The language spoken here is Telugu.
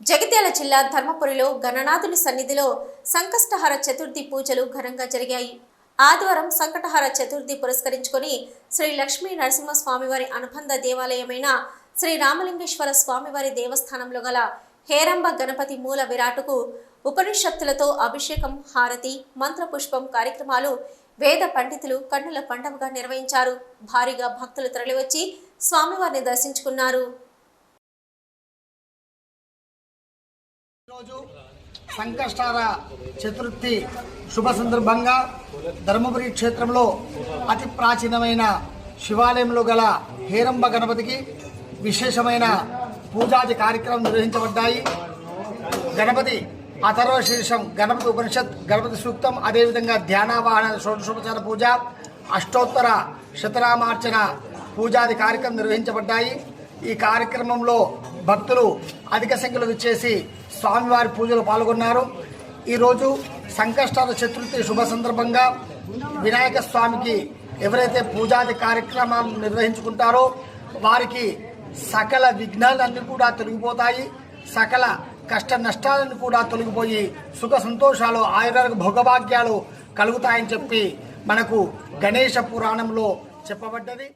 జగిత్యాల జిల్లా ధర్మపురిలో గణనాథుని సన్నిధిలో సంకష్టహర చతుర్థి పూజలు ఘనంగా జరిగాయి. ఆదివారం సంకటహర చతుర్థి పురస్కరించుకొని శ్రీ లక్ష్మీ నరసింహస్వామివారి అనుబంధ దేవాలయమైన శ్రీ రామలింగేశ్వర స్వామివారి దేవస్థానంలో గల హేరంబ గణపతి మూల విరాటుకు ఉపనిషత్తులతో అభిషేకం హారతి మంత్రపుష్పం కార్యక్రమాలు వేద పండితులు కన్నుల పండవగా నిర్వహించారు. భారీగా భక్తులు తరలివచ్చి స్వామివారిని దర్శించుకున్నారు. ఈరోజు సంకష్టార చతుర్థి శుభ సందర్భంగా ధర్మపురి క్షేత్రంలో అతి ప్రాచీనమైన శివాలయంలో గల హేరంబ గణపతికి విశేషమైన పూజాది కార్యక్రమం నిర్వహించబడ్డాయి. గణపతి అథర్వ శీర్షం గణపతి ఉపనిషత్ గణపతి సూక్తం అదేవిధంగా ధ్యానావాహన షోడశోపచార పూజ అష్టోత్తర శతనామార్చన పూజాది కార్యక్రమం నిర్వహించబడ్డాయి. ఈ కార్యక్రమంలో భక్తులు అధిక సంఖ్యలో విచ్చేసి స్వామివారి పూజలు పాల్గొన్నారు. ఈరోజు సంకష్టాల చతుర్థి శుభ సందర్భంగా వినాయక స్వామికి ఎవరైతే పూజాది కార్యక్రమాలు నిర్వహించుకుంటారో వారికి సకల విఘ్నాలన్నీ కూడా తొలగిపోతాయి. సకల కష్ట నష్టాలను కూడా తొలగిపోయి సుఖ సంతోషాలు ఆయుర్వేద భోగభాగ్యాలు కలుగుతాయని చెప్పి మనకు గణేష పురాణంలో చెప్పబడ్డది.